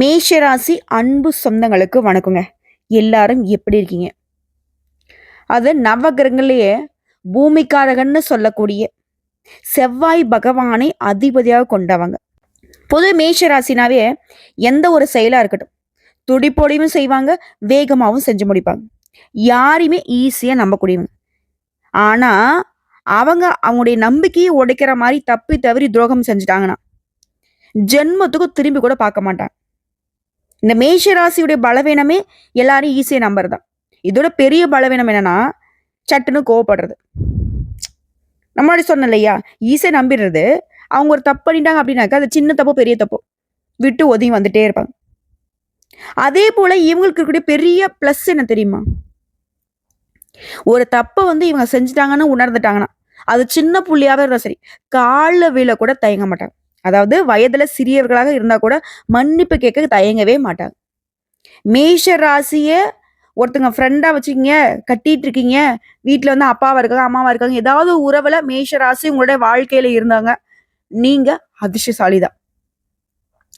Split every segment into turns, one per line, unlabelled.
மேஷராசி அன்பு சொந்தங்களுக்கு வணக்கங்க. எல்லாரும் எப்படி இருக்கீங்க? அது நவகிரகங்களையே பூமிக்காரகன்னு சொல்லக்கூடிய செவ்வாய் பகவானை அதிபதியாக கொண்டவங்க. பொது மேஷராசினாவே எந்த ஒரு செயலாக இருக்கட்டும் துடிப்போடையும் செய்வாங்க வேகமாகவும் செஞ்சு முடிப்பாங்க. யாரையுமே ஈஸியாக நம்பக்கூடியவங்க. ஆனால் அவங்க அவங்களுடைய நம்பிக்கையை உடைக்கிற மாதிரி தப்பி தவறி துரோகம் செஞ்சுட்டாங்கன்னா ஜென்மத்துக்கும் திரும்பி கூட பார்க்க மாட்டாங்க. இந்த மேஷ ராசியுடைய பலவீனமே எல்லாரும் ஈஸியாக நம்பர் தான் இதோட பெரிய பலவீனம் என்னன்னா சட்டுன்னு கோவப்படுறது. நம்மளோட சொன்னோம் இல்லையா ஈஸியாக நம்பிடுறது. அவங்க ஒரு தப்பு பண்ணிட்டாங்க அப்படின்னாக்கா அது சின்ன தப்போ பெரிய தப்போ. விட்டு ஒதுங்கி வந்துட்டே இருப்பாங்க. அதே போல இவங்களுக்கு இருக்கக்கூடிய பெரிய ப்ளஸ் என்ன தெரியுமா? ஒரு தப்பை வந்து இவங்க செஞ்சுட்டாங்கன்னு உணர்ந்துட்டாங்கன்னா அது சின்ன புள்ளியாவே இருந்தா சரி காலில் விழ கூட தயங்க மாட்டாங்க. அதாவது வயதுல சிறியவர்களாக இருந்தா கூட மன்னிப்பு கேட்க தயங்கவே மாட்டாங்க. மேஷ ராசிய ஒருத்தங்க ஃப்ரெண்டா வச்சுக்கீங்க கட்டிட்டு இருக்கீங்க வீட்டுல வந்து அப்பாவா இருக்காங்க அம்மாவா இருக்காங்க ஏதாவது உறவுல மேஷ ராசி உங்களுடைய வாழ்க்கையில இருந்தாங்க நீங்க அதிர்ஷ்டசாலி தான்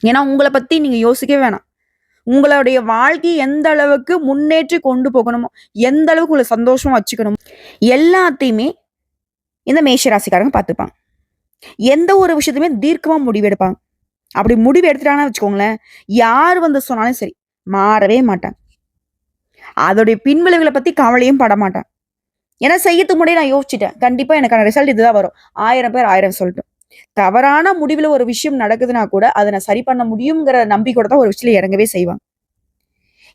ஏன்னா உங்களை பத்தி நீங்க யோசிக்கவே வேணாம். உங்களுடைய வாழ்க்கை எந்த அளவுக்கு முன்னேற்றி கொண்டு போகணுமோ எந்த அளவுக்கு உங்களை சந்தோஷமா வச்சுக்கணுமோ எல்லாத்தையுமே இந்த மேஷராசிக்காரங்க பார்த்துப்பாங்க. எந்த ஒரு விஷயத்தையுமே தீர்க்கமா முடிவெடுப்பாங்க. அப்படி முடிவு எடுத்துட்டாங்கன்னு வச்சுக்கோங்களேன் யார் வந்து சொன்னாலும் சரி மாறவே மாட்டாங்க. அதோடைய பின்விளைவுகளை பத்தி கவலையும் பட மாட்டாங்க. ஏன்னா செய்யறதுக்கு முன்னாடி நான் யோசிச்சிட்டேன். கண்டிப்பா எனக்கான ரிசல்ட் இதுதான் வரும். ஆயிரம் பேர் ஆயிரம் சொல்லட்டும் தவறான முடிவுல ஒரு விஷயம் நடக்குதுன்னா கூட அதை நான் சரி பண்ண முடியுங்கிற நம்பிக்கையோட தான் ஒரு விஷயத்துல இறங்கவே செய்வாங்க.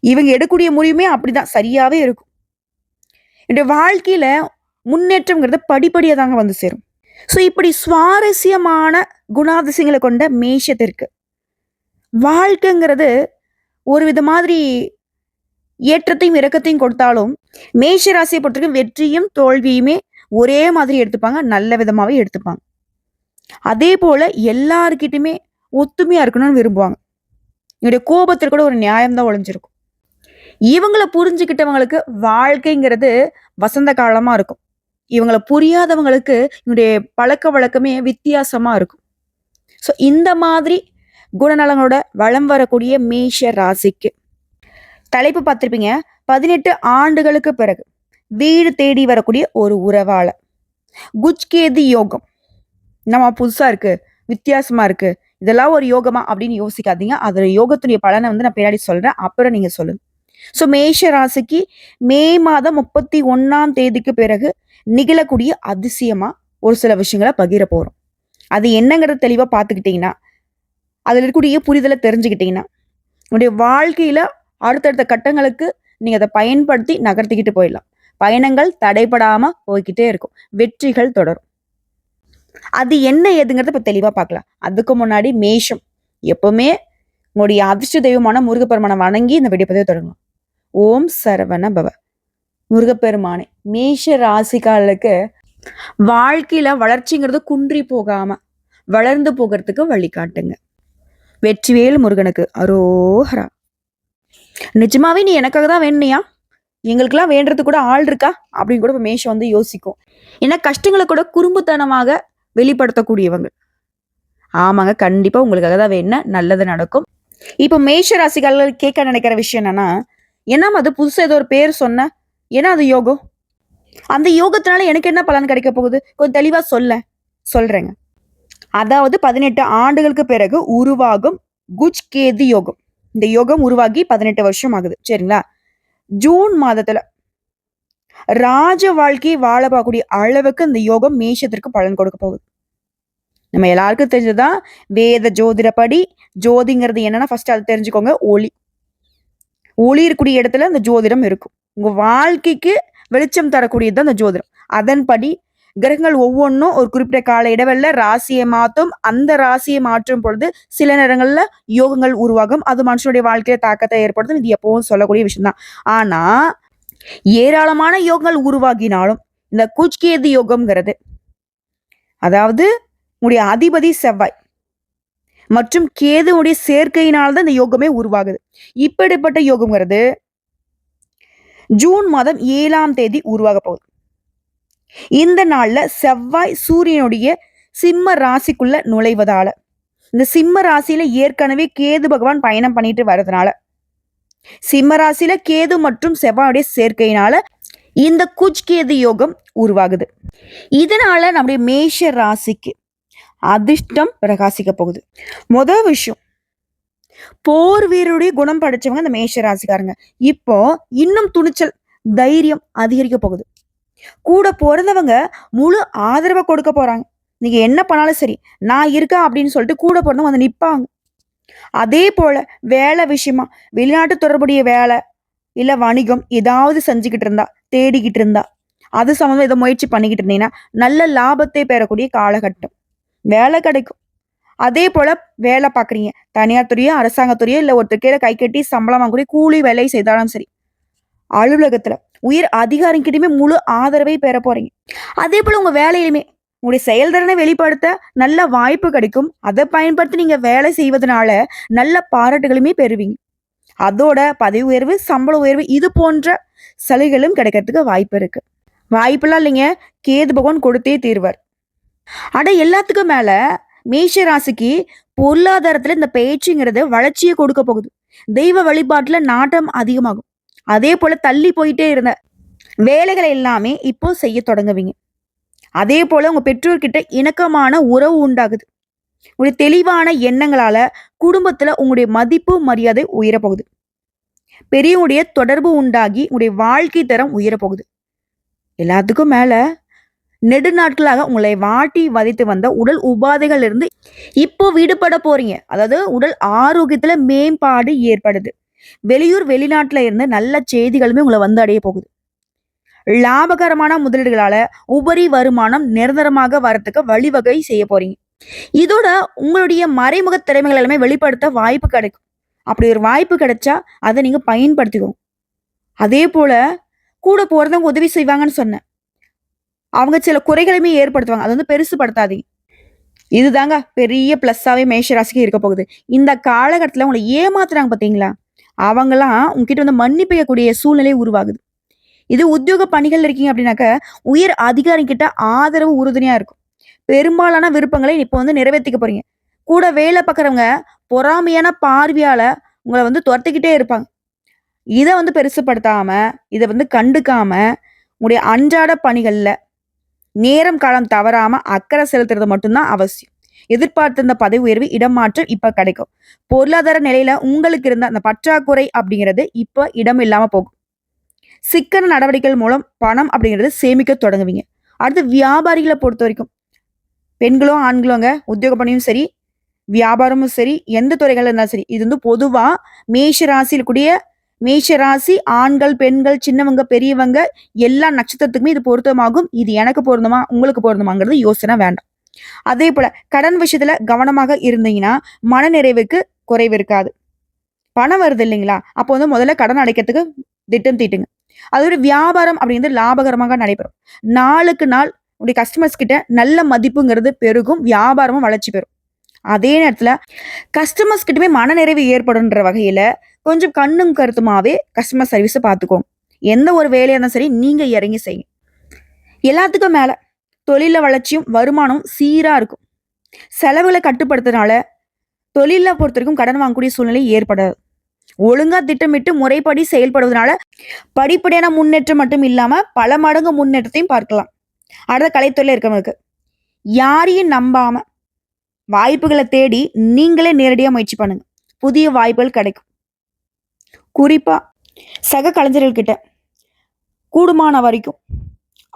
இவங்க எடுக்கக்கூடிய முடிவுமே அப்படிதான். சரியாவே இருக்கும். என்னுடைய வாழ்க்கையில முன்னேற்றம்ங்கிறது படிப்படியாக தாங்க வந்து சேரும். ஸோ இப்படி சுவாரஸ்யமான குணாதிசயங்களை கொண்ட மேஷத்திற்கு வாழ்க்கைங்கிறது ஒரு வித மாதிரி ஏற்றத்தையும் இறக்கத்தையும் கொடுத்தாலும் மேஷ ராசியை பொறுத்தவரைக்கும் வெற்றியும் தோல்வியுமே ஒரே மாதிரி எடுத்துப்பாங்க. நல்ல விதமாகவே எடுத்துப்பாங்க. அதே போல எல்லாருக்கிட்டுமே ஒத்துமையா இருக்கணும்னு விரும்புவாங்க. என்னுடைய கோபத்தில் கூட ஒரு நியாயம்தான் ஒளிஞ்சிருக்கும் இவங்களை புரிஞ்சுக்கிட்டவங்களுக்கு வாழ்க்கைங்கிறது வசந்த காலமா இருக்கும். இவங்களை புரியாதவங்களுக்கு இவனுடைய பழக்க வழக்கமே வித்தியாசமா இருக்கும். ஸோ இந்த மாதிரி குணநலங்களோட வளம் வரக்கூடிய மேஷ ராசிக்கு தலைப்பு பார்த்துருப்பீங்க. பதினெட்டு ஆண்டுகளுக்கு பிறகு வீடு தேடி வரக்கூடிய ஒரு உறவாள குஜ்கேதி யோகம். நம்ம புதுசா இருக்கு வித்தியாசமா இருக்கு. இதெல்லாம் ஒரு யோகமா அப்படின்னு யோசிக்காதீங்க. அதோட யோகத்துடைய பலனை வந்து நான் பின்னாடி சொல்றேன். அப்புறம் நீங்க சொல்லுங்க. ஸோ மேஷ ராசிக்கு மே மாதம் முப்பத்தி ஒன்னாம் தேதிக்கு பிறகு நிகழக்கூடிய அதிசயமா ஒரு சில விஷயங்களை பகிர போறோம். அது என்னங்கிறத தெளிவா பார்த்துக்கிட்டீங்கன்னா அதில் இருக்கக்கூடிய புரிதலை தெரிஞ்சுக்கிட்டீங்கன்னா உங்களுடைய வாழ்க்கையில அடுத்தடுத்த கட்டங்களுக்கு நீங்க அதை பயன்படுத்தி நகர்த்திக்கிட்டு போயிடலாம். பயணங்கள் தடைபடாம போய்கிட்டே இருக்கும். வெற்றிகள் தொடரும். அது என்ன ஏதுங்கிறத இப்ப தெளிவா பார்க்கலாம். அதுக்கு முன்னாடி மேஷம். எப்பவுமே உங்களுடைய அதிர்ஷ்ட தெய்வமான முருகப்பெருமானை வணங்கி இந்த வெடிப்பதை தொடங்கலாம். ஓம் சரவண பவ. முருகப்பெருமானே மேஷ ராசிக்காரர்களுக்கு வாழ்க்கையில வளர்ச்சிங்கிறது குன்றி போகாம வளர்ந்து போகிறதுக்கு வழிகாட்டுங்க வெற்றிவேல் முருகனுக்கு அரோஹரா நிஜமாவே நீ எனக்காக தான் வேணுனியா எங்களுக்கெல்லாம் வேண்டது கூட ஆள் இருக்கா? அப்படின்னு கூட இப்போ மேஷம் வந்து யோசிக்கும். ஏன்னா கஷ்டங்களை கூட குறும்புத்தனமாக வெளிப்படுத்தக்கூடியவங்க. ஆமாங்க கண்டிப்பா உங்களுக்காக தான் வேணும் நல்லது நடக்கும். இப்போ மேஷ ராசிக்காரர்கள் கேட்க நினைக்கிற விஷயம் என்னன்னா என்னம்மா அது புதுசாக ஏதோ ஒரு பேர் சொன்ன ஏன்னா அது யோகம். அந்த யோகத்தினால எனக்கு என்ன பலன் கிடைக்க போகுது? கொஞ்சம் தெளிவாக சொல்ல சொல்கிறேங்க அதாவது பதினெட்டு ஆண்டுகளுக்கு பிறகு உருவாகும் குஜ் கேது யோகம். இந்த யோகம் உருவாகி பதினெட்டு வருஷம் ஆகுது. சரிங்களா? ஜூன் மாதத்துல ராஜ வாழ்க்கையை வாழ பார்க்கக்கூடிய அளவுக்கு இந்த யோகம் மேஷத்திற்கு பலன் கொடுக்க போகுது. நம்ம எல்லாருக்கும் தெரிஞ்சதுதான் வேத ஜோதிடப்படி ஜோதிங்கிறது என்னன்னா ஃபர்ஸ்ட் அதை தெரிஞ்சுக்கோங்க ஒளி. ஒளி இருக்கக்கூடிய இடத்துல அந்த ஜோதிடம் இருக்கும். உங்கள் வாழ்க்கைக்கு வெளிச்சம் தரக்கூடியது தான் அந்த ஜோதிடம். அதன்படி கிரகங்கள் ஒவ்வொன்றும் ஒரு குறிப்பிட்ட கால இடைவெளில ராசியை மாற்றும் அந்த ராசியை மாற்றும் பொழுது சில நேரங்களில் யோகங்கள் உருவாகும். அது மனுஷனுடைய வாழ்க்கையில தாக்கத்தை ஏற்படுத்தும். இது எப்பவும் சொல்லக்கூடிய விஷயம் தான். ஆனா ஏராளமான யோகங்கள் உருவாகினாலும் இந்த குச்கேது யோகம்ங்கிறது அதாவது உடைய அதிபதி செவ்வாய் மற்றும் கேதுவுடைய சேர்க்கையினால் தான் இந்த யோகமே உருவாகுது. இப்படிப்பட்ட யோகம்ங்கிறது ஜூன் மாதம் ஏழாம் தேதி உருவாக போகுது. இந்த நாள்ல செவ்வாய் சூரியனுடைய சிம்ம ராசிக்குள்ள நுழைவதால இந்த சிம்ம ராசியில ஏற்கனவே கேது பகவான் பயணம் பண்ணிட்டு வர்றதுனால சிம்ம ராசியில கேது மற்றும் செவ்வாயுடைய சேர்க்கையினால இந்த குஜ் கேது யோகம் உருவாகுது. இதனால நம்முடைய மேஷ ராசிக்கு அதிர்ஷ்டம் பிரகாசிக்க போகுது. முதல் விஷயம் போர் வீரருடைய குணம் படைச்சவங்க அந்த மேஷ ராசிக்காரங்க இப்போ இன்னும் துணிச்சல் தைரியம் அதிகரிக்க போகுது. கூட பிறந்தவங்க முழு ஆதரவை கொடுக்க போறாங்க. நீங்க என்ன பண்ணாலும் சரி நான் இருக்கேன் அப்படின்னு சொல்லிட்டு கூட பிறந்தவங்க வந்து நிப்பாங்க. அதே போல வேலை விஷயமா வெளிநாட்டு தொடர்புடைய வேலை இல்ல வணிகம் ஏதாவது செஞ்சுக்கிட்டு இருந்தா தேடிக்கிட்டு இருந்தா அது சம்மந்தம் இதை முயற்சி பண்ணிக்கிட்டு இருந்தீங்கன்னா நல்ல லாபத்தை பெறக்கூடிய காலகட்டம். வேலை கிடைக்கும். அதே போல வேலை பார்க்குறீங்க. தனியார் துறையோ அரசாங்கத்துறையோ இல்லை ஒருத்தர் கீழே கை கட்டி சம்பளம் வாங்கக்கூடிய கூலி வேலை செய்தாலும் சரி. அலுவலகத்தில் உயர் அதிகாரிகிட்டயுமே முழு ஆதரவை பெற போறீங்க. அதே போல் உங்கள் வேலையிலுமே உங்களுடைய செயல்திறனை வெளிப்படுத்த நல்ல வாய்ப்பு கிடைக்கும். அதை பயன்படுத்தி நீங்கள் வேலை செய்வதனால நல்ல பாராட்டுகளுமே பெறுவீங்க. அதோட பதவி உயர்வு சம்பள உயர்வு இது போன்ற சலுகைகளும் கிடைக்கிறதுக்கு வாய்ப்பு இருக்கு. வாய்ப்பெல்லாம் இல்லைங்க. கேது பகவான் கொடுத்தே தீர்வார். அட எல்லாத்துக்கும் மேலே மேஷ ராசிக்கு பொருளாதாரத்துல இந்த பேச்சுங்கிறது வளர்ச்சியை கொடுக்க போகுது. தெய்வ வழிபாட்டுல நாட்டம் அதிகமாகும். அதே போல தள்ளி போயிட்டே இருந்த வேலைகளை எல்லாமே இப்போ செய்ய தொடங்குவீங்க. அதே போல உங்க பெற்றோர்கிட்ட இணக்கமான உறவு உண்டாகுது. உங்களுடைய தெளிவான எண்ணங்களால குடும்பத்துல உங்களுடைய மதிப்பு மரியாதை உயரப்போகுது. பெரியவங்களுடைய தொடர்பு உண்டாகி உங்களுடைய வாழ்க்கை தரம் உயரப்போகுது. எல்லாத்துக்கும் மேல நெடுநாட்களாக உங்களை வாட்டி வதைத்து வந்த உடல் உபாதைகள் இருந்து இப்போ விடுபட போறீங்க. அதாவது உடல் ஆரோக்கியத்துல மேம்பாடு ஏற்படுது. வெளியூர் வெளிநாட்டுல இருந்து நல்ல செய்திகளுமே உங்களை வந்து அடைய போகுது. லாபகரமான முதலீடுகளால உபரி வருமானம் நிரந்தரமாக வரத்துக்கு வழிவகை செய்ய போறீங்க. இதோட உங்களுடைய மறைமுக திறமைகள் எல்லாமே வெளிப்படுத்த வாய்ப்பு கிடைக்கும். அப்படி ஒரு வாய்ப்பு கிடைச்சா அதை நீங்க பயன்படுத்திக்கோங்க. அதே போல கூட போறதவங்க உதவி செய்வாங்கன்னு சொன்னேன். அவங்க சில குறைகளையுமே ஏற்படுத்துவாங்க. அது வந்து பெருசுப்படுத்தாதீங்க இதுதாங்க பெரிய பிளஸ்ஸாவே மேஷராசிக்கு இருக்க போகுது. இந்த காலகட்டத்தில் உங்களை ஏமாத்துறாங்க பார்த்தீங்களா அவங்களாம் உங்ககிட்ட வந்து மன்னிப்பிக்கக்கூடிய சூழ்நிலை உருவாகுது. இது உத்தியோக பணிகள் இருக்கீங்க அப்படின்னாக்க உயர் அதிகாரிகிட்ட ஆதரவு உறுதுணையாக இருக்கும். பெரும்பாலான விருப்பங்களை இப்போ வந்து நிறைவேற்றிக்க போறீங்க. கூட வேலை பார்க்குறவங்க பொறாமையான பார்வையால் உங்களை வந்து துரத்திக்கிட்டே இருப்பாங்க. இதை வந்து பெருசுப்படுத்தாமல் இதை வந்து கண்டுக்காமல் உங்களுடைய அன்றாட பணிகளில் நேரம் காலம் தவறாம அக்கறை செலுத்துறது மட்டும்தான் அவசியம். எதிர்பார்த்திருந்த பதவி உயர்வு இடமாற்றம் இப்ப கிடைக்கும். பொருளாதார நிலையில உங்களுக்கு இருந்த அந்த பற்றாக்குறை அப்படிங்கிறது இப்ப இடம் இல்லாம போகும். சிக்கன நடவடிக்கைகள் மூலம் பணம் அப்படிங்கிறது சேமிக்க தொடங்குவீங்க. அடுத்து வியாபாரிகளை பொறுத்த வரைக்கும். பெண்களும் ஆண்களோங்க உத்தியோக பணியும் சரி வியாபாரமும் சரி எந்த துறைகள் இருந்தாலும் சரி இது வந்து பொதுவா மேஷ ராசியில் கூடிய மேஷ ராசி ஆண்கள் பெண்கள் சின்னவங்க பெரியவங்க எல்லா நட்சத்திரத்துக்குமே இது பொருத்தமாகும். இது எனக்கு பொருந்துமா உங்களுக்கு பொருந்துமாங்கிறது யோசனை வேண்டாம். அதே போல கடன் விஷயத்துல கவனமாக இருந்தீங்கன்னா மனநிறைவுக்கு குறைவு இருக்காது. பணம் வருது இல்லைங்களா? அப்போ வந்து முதல்ல கடன் அடைக்கிறதுக்கு திட்டம் தீட்டுங்க. அது ஒரு வியாபாரம் அப்படிங்கிறது லாபகரமாக நடைபெறும். நாளுக்கு நாள் உடைய கஸ்டமர்ஸ் கிட்ட நல்ல மதிப்புங்கிறது பெருகும் வியாபாரமும் வளர்ச்சி பெறும். அதே நேரத்தில் கஸ்டமர்ஸ் கிட்டமே மனநிறைவு ஏற்படுன்ற வகையில் கொஞ்சம் கண்ணும் கருத்துமாவே கஸ்டமர் சர்வீஸை பார்த்துக்கோங்க எந்த ஒரு வேலையாக இருந்தாலும் சரி நீங்கள் இறங்கி செய்யுங்க எல்லாத்துக்கும் மேலே தொழில வளர்ச்சியும் வருமானமும் சீராக இருக்கும். செலவுகளை கட்டுப்படுத்துறதுனால தொழிலில் பொறுத்த வரைக்கும் கடன் வாங்கக்கூடிய சூழ்நிலை ஏற்படாது. ஒழுங்காக திட்டமிட்டு முறைப்படி செயல்படுவதனால படிப்படியான முன்னேற்றம் மட்டும் இல்லாமல் பல மடங்கு முன்னேற்றத்தையும் பார்க்கலாம். அடுத்த கலைத்துறையில் இருக்கவங்களுக்கு. யாரையும் நம்பாமல் வாய்ப்புகளை தேடி நீங்களே நேரடியாக முயற்சி பண்ணுங்க. புதிய வாய்ப்புகள் கிடைக்கும். குறிப்பாக சக கலைஞர்கள்கிட்ட கூடுமான வரைக்கும்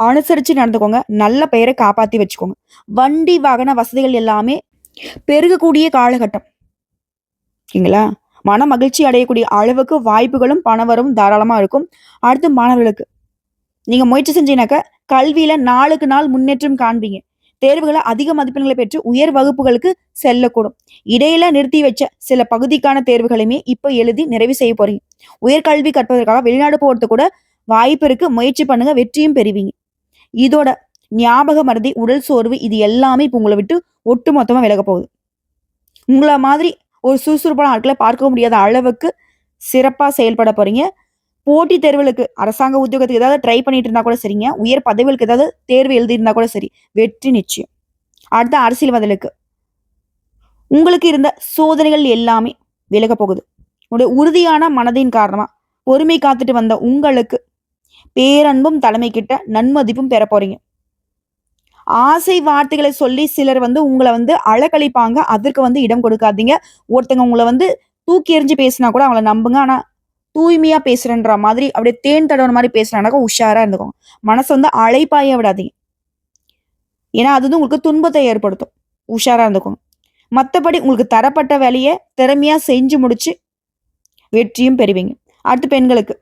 அனுசரித்து நடந்துக்கோங்க. நல்ல பெயரை காப்பாற்றி வச்சுக்கோங்க. வண்டி வாகன வசதிகள் எல்லாமே பெருகக்கூடிய காலகட்டம். ஓகேங்களா மன மகிழ்ச்சி அடையக்கூடிய அளவுக்கு வாய்ப்புகளும் பணவரும் தாராளமாக இருக்கும். அடுத்து மாணவர்களுக்கு. நீங்கள் முயற்சி செஞ்சீங்கன்னாக்க கல்வியில் நாளுக்கு நாள் முன்னேற்றம் காண்பீங்க. தேர்வுகளை அதிக மதிப்பெண்களை பெற்று உயர் வகுப்புகளுக்கு செல்லக்கூடும். இடையில நிறுத்தி வச்ச சில பகுதிக்கான தேர்வுகளையுமே இப்போ எழுதி நிறைவு செய்ய போறீங்க. உயர்கல்வி கற்பதற்காக வெளிநாடு போகிறது கூட வாய்ப்பு இருக்கு. முயற்சி பண்ணுங்க. வெற்றியும் பெறுவீங்க. இதோட ஞாபக மறதி உடல் சோர்வு இது எல்லாமே இப்போ உங்களை விட்டு ஒட்டு மொத்தமா விலக போகுது. உங்களை மாதிரி ஒரு சுறுசுறுப்பான ஆட்களை பார்க்க முடியாத அளவுக்கு சிறப்பாக செயல்பட போறீங்க. போட்டி தேர்வுகளுக்கு அரசாங்க உத்தியோகத்துக்கு ஏதாவது ட்ரை பண்ணிட்டு இருந்தா கூட சரிங்க. உயர் பதவிகளுக்கு ஏதாவது தேர்வு எழுதியிருந்தா கூட சரி. வெற்றி நிச்சயம். அடுத்த அரசியல்வாதிகளுக்கு உங்களுக்கு இருந்த சோதனைகள் எல்லாமே விலக போகுது. உங்களுடைய உறுதியான மனதின் காரணமா பொறுமை காத்துட்டு வந்த உங்களுக்கு பேரன்பும் தலைமை கிட்ட நன்மதிப்பும் பெற போறீங்க. ஆசை வார்த்தைகளை சொல்லி சிலர் வந்து உங்களை வந்து அழக்கழிப்பாங்க அதற்கு வந்து இடம் கொடுக்காதீங்க. ஒருத்தங்க உங்களை வந்து தூக்கி எறிஞ்சு பேசினா கூட அவங்கள நம்புங்க. ஆனா தூய்மையா பேசுறன்ற மாதிரி அப்படியே தேன் தடவுற மாதிரி பேசுறானாக்கா உஷாரா இருந்துக்கோங்க. மனசை வந்து அழைப்பாய விடாதீங்க. ஏன்னா அது வந்து உங்களுக்கு துன்பத்தை ஏற்படுத்தும். உஷாரா இருந்துக்கோங்க. மற்றபடி உங்களுக்கு தரப்பட்ட வேலையை திறமையா செஞ்சு முடிச்சு வெற்றியும் பெறுவீங்க. அடுத்து பெண்களுக்கு.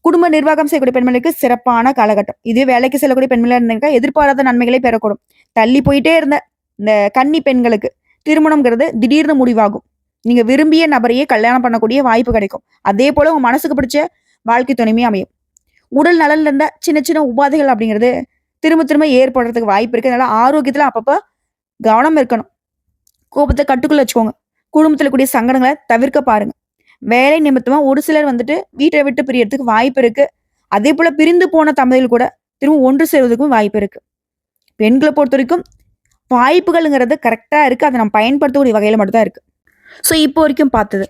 குடும்ப நிர்வாகம் செய்யக்கூடிய பெண்களுக்கு சிறப்பான காலகட்டம். இதே வேலைக்கு செல்லக்கூடிய பெண்களாக இருந்தாங்க எதிர்பாராத நன்மைகளை பெறக்கூடும். தள்ளி போயிட்டே இருந்த இந்த கன்னி பெண்களுக்கு திருமணம்ங்கிறது திடீர்னு முடிவாகும். நீங்க விரும்பிய நபரையே கல்யாணம் பண்ணக்கூடிய வாய்ப்பு கிடைக்கும். அதே போல உங்க மனசுக்கு பிடிச்ச வாழ்க்கை துணைமே அமையும். உடல் நலன்ல இருந்த சின்ன சின்ன உபாதைகள் அப்படிங்கிறது திரும்ப திரும்ப ஏற்படுறதுக்கு வாய்ப்பு இருக்கு. அதனால ஆரோக்கியத்துல அப்பப்போ கவனம் இருக்கணும். கோபத்தை கட்டுக்குள்ள வச்சுக்கோங்க. குடும்பத்துல கூடிய சங்கடங்களை தவிர்க்க பாருங்க. வேலை நிமித்தமா ஒரு சிலர் வந்துட்டு வீட்டை விட்டு பிரியறதுக்கு வாய்ப்பு இருக்கு. அதே போல பிரிந்து போன தம்பதிகள் கூட திரும்ப ஒன்று சேர்வதற்கும் வாய்ப்பு இருக்கு. பெண்களை பொறுத்த வரைக்கும் வாய்ப்புகள்ங்கிறது கரெக்டா இருக்கு. அதை நம்ம பயன்படுத்தக்கூடிய வகையில மட்டும்தான் இருக்குது இருக்கு. ஸோ இப்போ வரைக்கும் பார்த்தது.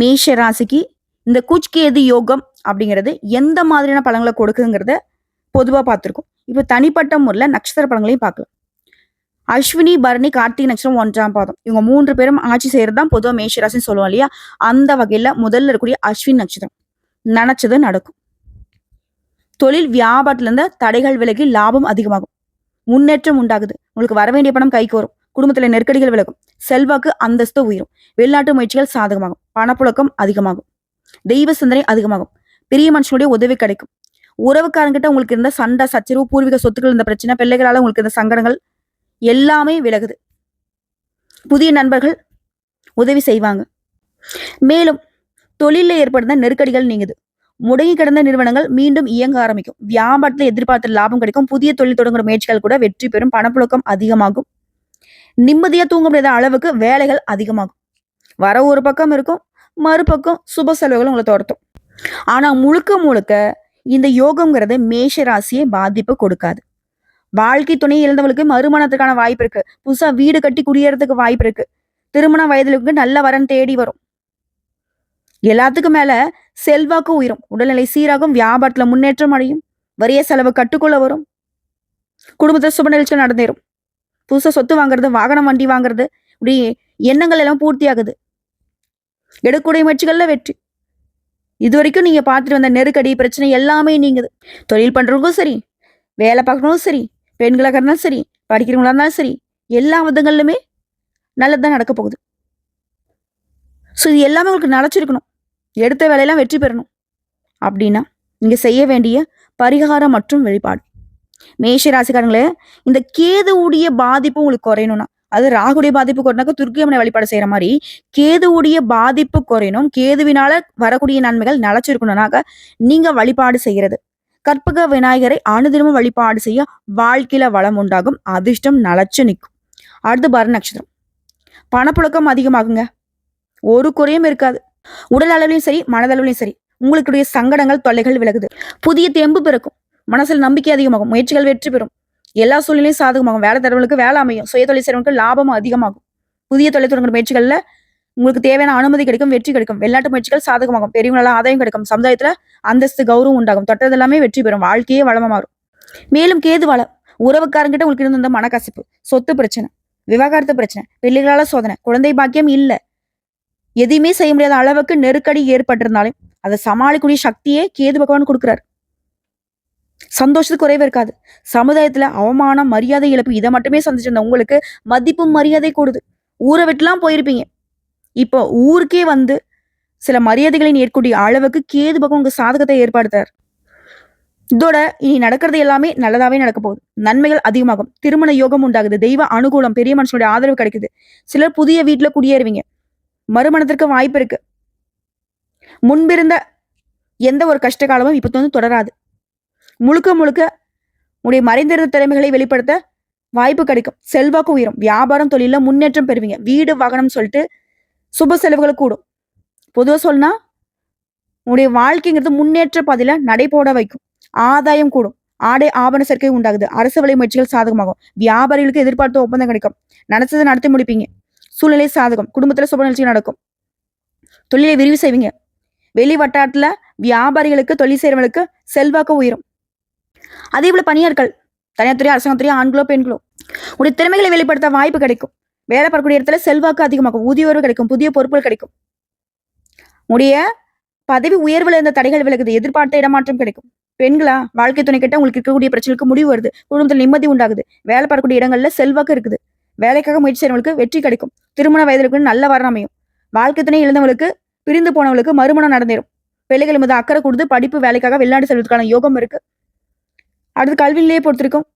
மேஷ ராசிக்கு இந்த குச்கேது யோகம் அப்படிங்கிறது எந்த மாதிரியான பழங்களை கொடுக்குங்கிறத பொதுவாக பார்த்துருக்கோம். இப்போ தனிப்பட்ட முறையில் நட்சத்திர பழங்களையும் பார்க்கலாம். அஸ்வினி பரணி கார்த்திகை நட்சத்திரம் ஒன்றாம் பாதம். இவங்க மூன்று பேரும் ஆட்சி செய்யறது தான் பொதுவாக மேஷராசின்னு சொல்லுவோம் இல்லையா? அந்த வகையில் முதல்ல இருக்கக்கூடிய அஸ்வின் நட்சத்திரம். நினைச்சது நடக்கும். தொழில் வியாபாரத்துலேருந்து தடைகள் விலகி லாபம் அதிகமாகும். முன்னேற்றம் உண்டாகுது. உங்களுக்கு வர வேண்டிய பணம் கைக்கு வரும். குடும்பத்தில் நெருக்கடிகள் விலகும். செல்வாக்கு அந்தஸ்து உயரும். வெளிநாட்டு முயற்சிகள் சாதகமாகும். பணப்புழக்கம் அதிகமாகும். தெய்வ சிந்தனை அதிகமாகும். பெரிய மனுஷனுடைய உதவி கிடைக்கும். உறவுக்காரங்கிட்ட உங்களுக்கு இருந்த சண்டை சச்சரவு பூர்வீக சொத்துக்கள் இருந்த பிரச்சனை பிள்ளைகளால உங்களுக்கு இருந்த சங்கடங்கள் எல்லாமே விலகுது. புதிய நண்பர்கள் உதவி செய்வாங்க. மேலும் தொழிலில் ஏற்படுத்த நெருக்கடிகள் நீங்குது. முடங்கி கிடந்த நிறுவனங்கள் மீண்டும் இயங்க ஆரம்பிக்கும். வியாபாரத்தில் எதிர்பார்த்த லாபம் கிடைக்கும். புதிய தொழில் தொடங்குற முயற்சிகள் கூட வெற்றி பெறும். பணப்புழக்கம் அதிகமாகும். நிம்மதியா தூங்க முடியாத அளவுக்கு வேலைகள் அதிகமாகும். வர ஒரு பக்கம் இருக்கும் மறுபக்கம் சுப செலவுகள் உங்களை தொடர்த்தும் ஆனா முழுக்க முழுக்க இந்த யோகம்ங்கிறது மேஷ ராசியை பாதிப்பு கொடுக்காது. வாழ்க்கை துணை இழந்தவங்களுக்கு மறுமணத்துக்கான வாய்ப்பு இருக்கு. புதுசா வீடு கட்டி குடியேறதுக்கு வாய்ப்பு இருக்கு. திருமண வயதிலுக்கு நல்ல வரன் தேடி வரும். எல்லாத்துக்கும் மேல செல்வாக்கு உயரும். உடல்நிலை சீராகும் வியாபாரத்துல முன்னேற்றம் அடையும். வரிய செலவு கட்டுக்குள்ள வரும். குடும்பத்தை சுப நிகழ்ச்சி நடந்தேறும். புதுசாக சொத்து வாங்குறது வாகனம் வண்டி வாங்குறது இப்படி எண்ணங்கள் எல்லாம் பூர்த்தி ஆகுது எடுக்கக்கூடிய முயற்சிகள்ல வெற்றி. இது வரைக்கும் நீங்கள் பார்த்துட்டு வந்த நெருக்கடி பிரச்சனை எல்லாமே நீங்குது. தொழில் பண்ணுறவங்களும் சரி வேலை பார்க்குறவங்களும் சரி பெண்களாக இருந்தாலும் சரி படிக்கிறவங்களா இருந்தாலும் சரி எல்லா விதங்கள்லுமே நல்லதுதான் நடக்க போகுது. ஸோ இது எல்லாமே உங்களுக்கு நினச்சிருக்கணும் எடுத்த வேலையெல்லாம் வெற்றி பெறணும். அப்படின்னா நீங்கள் செய்ய வேண்டிய பரிகாரம் மற்றும் வெளிப்பாடு மேஷ ராசிக்காரங்களே இந்த கேதுவுடைய பாதிப்பு உங்களுக்கு குறையணும்னா அது ராகுடைய பாதிப்பு குறைனாக்க துர்க்கியம்மனை வழிபாடு செய்யற மாதிரி கேதுவுடைய பாதிப்பு குறையணும் கேதுவினால வரக்கூடிய நன்மைகள் நிலச்சிருக்கணும்னாக்க நீங்க வழிபாடு செய்யறது. கற்பக விநாயகரை அனுதினமும் வழிபாடு செய்ய வாழ்க்கையில வளம் உண்டாகும் அதிர்ஷ்டம் நலச்சு நிற்கும். அடுத்து பர நட்சத்திரம். பணப்புழக்கம் அதிகமாகுங்க. ஒரு குறையும் இருக்காது. உடல் அளவிலையும் சரி மனதளவிலையும் சரி உங்களுடைய சங்கடங்கள் தொல்லைகள் விலகுது. புதிய தெம்பு பிறக்கும். மனசில் நம்பிக்கை அதிகமாகும் முயற்சிகள் வெற்றி பெறும். எல்லா சூழ்நிலையும் சாதகமாகும். வேலை தரவங்களுக்கு வேலை அமையும். சுய தொழில் செய்கிறவங்களுக்கு லாபமும் அதிகமாகும். புதிய தொழில் தொடங்குற முயற்சிகளில் உங்களுக்கு தேவையான அனுமதி கிடைக்கும் வெற்றி கிடைக்கும். வெளிநாட்டு முயற்சிகள் சாதகமாகும். பெரியவங்களால ஆதாயம் கிடைக்கும். சமுதாயத்தில் அந்தஸ்து கௌரவம் உண்டாகும். தொட்டது எல்லாமே வெற்றி பெறும். வாழ்க்கையே வளமாக மாறும். மேலும் கேது வளம். உறவுக்காரங்கிட்ட உங்களுக்கு இருந்த மனக்கசப்பு சொத்து பிரச்சனை விவாகரத்து பிரச்சனை பிள்ளைகளால சோதனை குழந்தை பாக்கியம் இல்லை. எதையுமே செய்ய முடியாத அளவுக்கு நெருக்கடி ஏற்பட்டிருந்தாலும் அதை சமாளிக்கக்கூடிய சக்தியே கேது பகவான் கொடுக்குறாரு. சந்தோஷத்துக்கு குறைவே இருக்காது. சமுதாயத்தில் அவமானம் மரியாதை இழப்பு இதை மட்டுமே சந்திச்சிருந்த உங்களுக்கு மதிப்பும் மரியாதை கூடுது. ஊரை விட்டுலாம் போயிருப்பீங்க. இப்போ ஊருக்கே வந்து சில மரியாதைகளை ஏற்கக்கூடிய அளவுக்கு கேது பக்கம் உங்கள் சாதகத்தை ஏற்படுத்தார் இதோட இனி நடக்கிறது எல்லாமே நல்லதாவே நடக்க போகுது. நன்மைகள் அதிகமாகும். திருமண யோகம் உண்டாகுது. தெய்வ அனுகூலம் பெரிய மனுஷனுடைய ஆதரவு கிடைக்குது. சிலர் புதிய வீட்டில் குடியேறுவீங்க. மறுமணத்திற்கு வாய்ப்பு இருக்கு. முன்பிருந்த எந்த ஒரு கஷ்ட காலமும் இப்போ வந்து தொடராது. முழுக்க முழுக்க உடைய மறைந்திருந்த திறமைகளை வெளிப்படுத்த வாய்ப்பு கிடைக்கும். செல்வாக்கு உயரும். வியாபாரம் தொழில முன்னேற்றம் பெறுவீங்க. வீடு வாகனம் சொல்லிட்டு சுப செலவுகள் கூடும். பொதுவாக சொன்னா உடைய வாழ்க்கைங்கிறது முன்னேற்ற பாதையில நடைபோட வைக்கும். ஆதாயம் கூடும். ஆடை ஆபரண சேர்க்கை உண்டாகுது. அரசு வழி முயற்சிகள் சாதகமாகும். வியாபாரிகளுக்கு எதிர்பார்த்த ஒப்பந்தம் கிடைக்கும். நினைச்சதை நடத்தி முடிப்பீங்க. சூழ்நிலை சாதகம். குடும்பத்துல சுப நிகழ்ச்சி நடக்கும். தொழிலை விரிவு செய்வீங்க. வெளி வட்டாரத்துல வியாபாரிகளுக்கு தொழில் செய்கிறவங்களுக்கு செல்வாக்கு உயரும். அதே போல பணியாட்கள் தனியார் துறை ஆண்களோ பெண்களோ உடைய திறமைகளை வெளிப்படுத்த வாய்ப்பு கிடைக்கும். வேலை பார்க்கக்கூடிய இடத்துல செல்வாக்கு அதிகமாகும் ஊதிய உயர்வு கிடைக்கும் புதிய பொறுப்புகள் கிடைக்கும். உடைய பதவி உயர்வுல இருந்த தடைகள் விலகுது எதிர்பார்த்த இடமாற்றம் கிடைக்கும். பெண்களா வாழ்க்கை துணை கிட்ட உங்களுக்கு இருக்கக்கூடிய பிரச்சனைக்கு முடிவு வருது குடும்பத்தில் நிம்மதி உண்டாகுது வேலை பார்க்கக்கூடிய இடங்கள்ல செல்வாக்கு இருக்குது. வேலைக்காக முயற்சி செய்யறவங்களுக்கு வெற்றி கிடைக்கும் திருமண வயதிற்கு நல்ல வரம் அமையும். வாழ்க்கை துணை இழந்தவங்களுக்கு பிரிந்து போனவங்களுக்கு மறுமணம் நடந்தேறும். பிள்ளைகள் மீது அக்கறை கொடுத்து படிப்பு வேலைக்காக வெளிநாடு செல்வதற்கான யோகம் இருக்கு. அடுத்து கல்வியிலேயே பொறுத்திருக்கும்.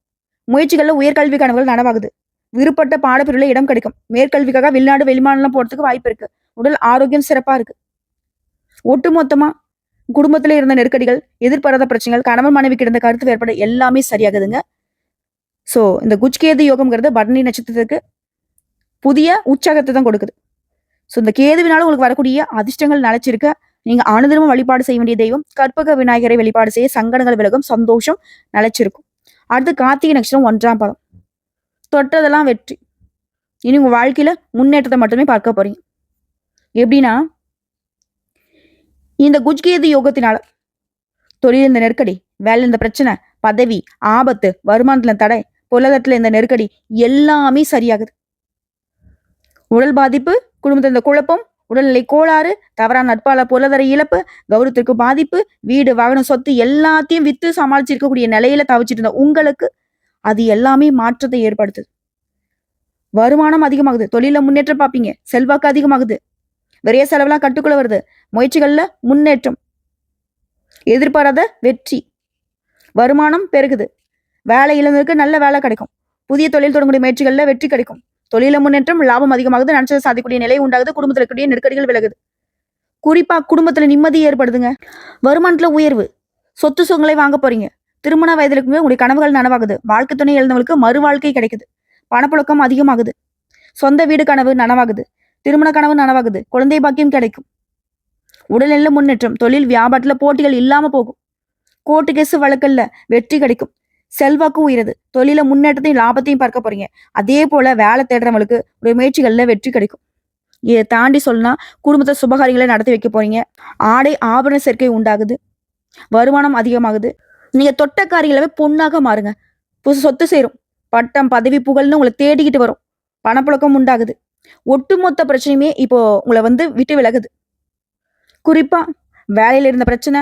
முயற்சிகளில் உயர்கல்வி கனவுகள் நனவாகுது. விருப்பப்பட்ட பாடப்பிரிவுல இடம் கிடைக்கும். மேற்கல்விக்காக வெளிநாடு வெளிமாநிலம் போறதுக்கு வாய்ப்பு இருக்கு. உடல் ஆரோக்கியம் சிறப்பா இருக்கு. ஒட்டுமொத்தமா குடும்பத்தில் இருந்த நெருக்கடிகள் எதிர்பாராத பிரச்சனைகள் கணவன் மனைவிக்கு இருந்த கருத்து வேறுபாடு எல்லாமே சரியாகுதுங்க. ஸோ இந்த குஜ்கேது யோகம்ங்கிறது பரணி நட்சத்திரத்துக்கு புதிய உற்சாகத்தை தான் கொடுக்குது. ஸோ இந்த கேதுவினால உங்களுக்கு வரக்கூடிய அதிர்ஷ்டங்கள் நினைச்சிருக்க நீங்க அனுதினமும் வழிபாடு செய்ய வேண்டிய தெய்வம் கற்பக விநாயகரை வழிபாடு செய்ய சங்கடங்கள் விலகும் சந்தோஷம் நிலைச்சிருக்கும். அடுத்து கார்த்திகை நட்சத்திரம் ஒன்றாம் பதம். தொட்டதெல்லாம் வெற்றி. இனி உங்க வாழ்க்கையில முன்னேற்றத்தை மட்டுமே பார்க்க போறீங்க. எப்படின்னா இந்த குஜ்கேது யோகத்தினால தொழில் இந்த நெருக்கடி வேலை இந்த பிரச்சனை பதவி ஆபத்து வருமானத்துல தடை பொருளாதாரத்துல இந்த நெருக்கடி எல்லாமே சரியாகுது. உடல் பாதிப்பு குடும்பத்தில் இந்த குழப்பம் உடல்நிலை கோளாறு தவறான நட்பால பொருளாதார இழப்பு கௌரவத்திற்கு பாதிப்பு வீடு வாகனம் சொத்து எல்லாத்தையும் வித்து சமாளிச்சிருக்கக்கூடிய நிலையில தவிச்சிட்டு இருந்த உங்களுக்கு அது எல்லாமே மாற்றத்தை ஏற்படுத்துது. வருமானம் அதிகமாகுது தொழில முன்னேற்றம் பார்ப்பீங்க செல்வாக்கு அதிகமாகுது விரைய செலவெல்லாம் கட்டுக்குள்ள வருது முயற்சிகள்ல முன்னேற்றம் எதிர்பாராத வெற்றி வருமானம் பெருகுது வேலை இழந்தவருக்கு நல்ல வேலை கிடைக்கும் புதிய தொழில் தொடங்கக்கூடிய முயற்சிகளில் வெற்றி கிடைக்கும். தொழில முன்னேற்றம் லாபம் அதிகமாகுது. நினைச்சதை சாதிக்கூடிய நிலை உண்டாகுது. குடும்பத்தில் இருக்கக்கூடிய நெருக்கடிகள் விலகுது. குறிப்பா குடும்பத்துல நிம்மதி ஏற்படுதுங்க. வருமானத்துல உயர்வு. சொத்து சுகங்களை வாங்க போறீங்க. திருமண வயதுல இருக்கும்போது உங்களுடைய கனவுகள் நனவாகுது. வாழ்க்கை துணை எழுந்தவங்களுக்கு மறு வாழ்க்கை கிடைக்குது. பணப்புழக்கம் அதிகமாகுது. சொந்த வீடு கனவு நனவாகுது. திருமண கனவு நனவாகுது. குழந்தை பாக்கியம் கிடைக்கும். உடல்நல முன்னேற்றம். தொழில் வியாபாரத்துல போட்டிகள் இல்லாம போகும். கோர்ட்டு கேஸ் வழக்கல்ல. வெற்றி கிடைக்கும். செல்வாக்கு உயருது. தொழில முன்னேற்றத்தையும் லாபத்தையும் பார்க்க போறீங்க. அதே போல வேலை தேடுறவங்களுக்கு ஒரு முயற்சிகள்ல வெற்றி கிடைக்கும். இதை தாண்டி சொல்லனா குடும்பத்தை சுபகாரியங்களை நடத்தி வைக்க போறீங்க. ஆடை ஆபரண சேர்க்கை உண்டாகுது. வருமானம் அதிகமாகுது. நீங்க தொட்ட காரியங்களவே பொண்ணாக மாறுங்க. புதுசு சொத்து சேரும். பட்டம் பதவி புகழ்னு உங்களை தேடிக்கிட்டு வரும். பணப்புழக்கம் உண்டாகுது. ஒட்டுமொத்த பிரச்சனையுமே இப்போ உங்களை வந்து விட்டு விலகுது. குறிப்பா வேலையில இருந்த பிரச்சனை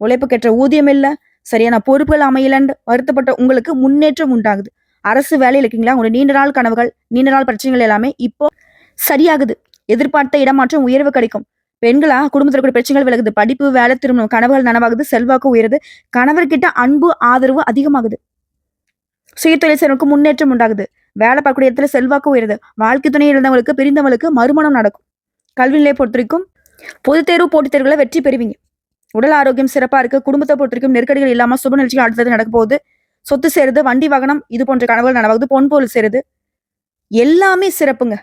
உழைப்புக்கேற்ற ஊதியம் இல்லை சரியான பொறுப்புகள் அமையலன்னு வருத்தப்பட்ட உங்களுக்கு முன்னேற்றம் உண்டாகுது. அரசு வேலையில் இருக்கீங்களா உங்களுடைய நீண்ட நாள் கனவுகள் நீண்ட நாள் பிரச்சனைகள் எல்லாமே இப்போ சரியாகுது. எதிர்பார்த்த இடமாற்றம் உயர்வு கிடைக்கும். பெண்களா? குடும்பத்தில் இருக்கிற பிரச்சனைகள் விலகுது. படிப்பு வேலை திருமணம் கனவுகள் நனவாகுது. செல்வாக்கு உயருது. கணவர்கிட்ட அன்பு ஆதரவு அதிகமாகுது. சுயதொழில் செய்வதற்கு முன்னேற்றம் உண்டாகுது. வேலை பார்க்கக்கூடிய இடத்துல செல்வாக்கு உயருது. வாழ்க்கை துணை இருந்தவங்களுக்கு பிரிந்தவங்களுக்கு மறுமணம் நடக்கும். கல்வி நிலையை பொறுத்த வரைக்கும் பொதுத் தேர்வு போட்டித் தேர்வுகளை வெற்றி பெறுவீங்க. உடல் ஆரோக்கியம் சிறப்பா இருக்கு. குடும்பத்தை பொறுத்திருக்கும் நெருக்கடிகள் இல்லாம சுப நிகழ்ச்சிகள் அடுத்தது நடக்க போகுது. சொத்து சேருது வண்டி வாகனம் இது போன்ற கனவுகள் நனவாகுது பொன் பொருள் சேருது. எல்லாமே சிறப்புங்க.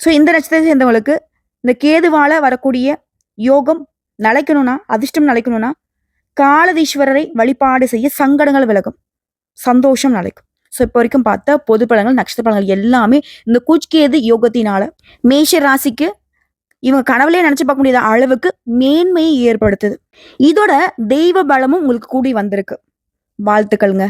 ஸோ இந்த நட்சத்திரத்தை சேர்ந்தவங்களுக்கு இந்த கேதுவால வரக்கூடிய யோகம் நிலைக்கணும்னா அதிர்ஷ்டம் நிலைக்கணும்னா காலதீஸ்வரரை வழிபாடு செய்ய சங்கடங்கள் விலகும். சந்தோஷம் நிலைக்கும். ஸோ இப்போ வரைக்கும் பார்த்தா பொது பழங்கள் நட்சத்திர பழங்கள் எல்லாமே இந்த கூச்கேது யோகத்தினால மேஷ ராசிக்கு இவங்க கனவுலேயே நினைச்சு பார்க்க முடியாத அளவுக்கு மேன்மையை ஏற்படுத்துது. இதோட தெய்வ பலமும் உங்களுக்கு கூடி வந்திருக்கு. வாழ்த்துக்கள்ங்க.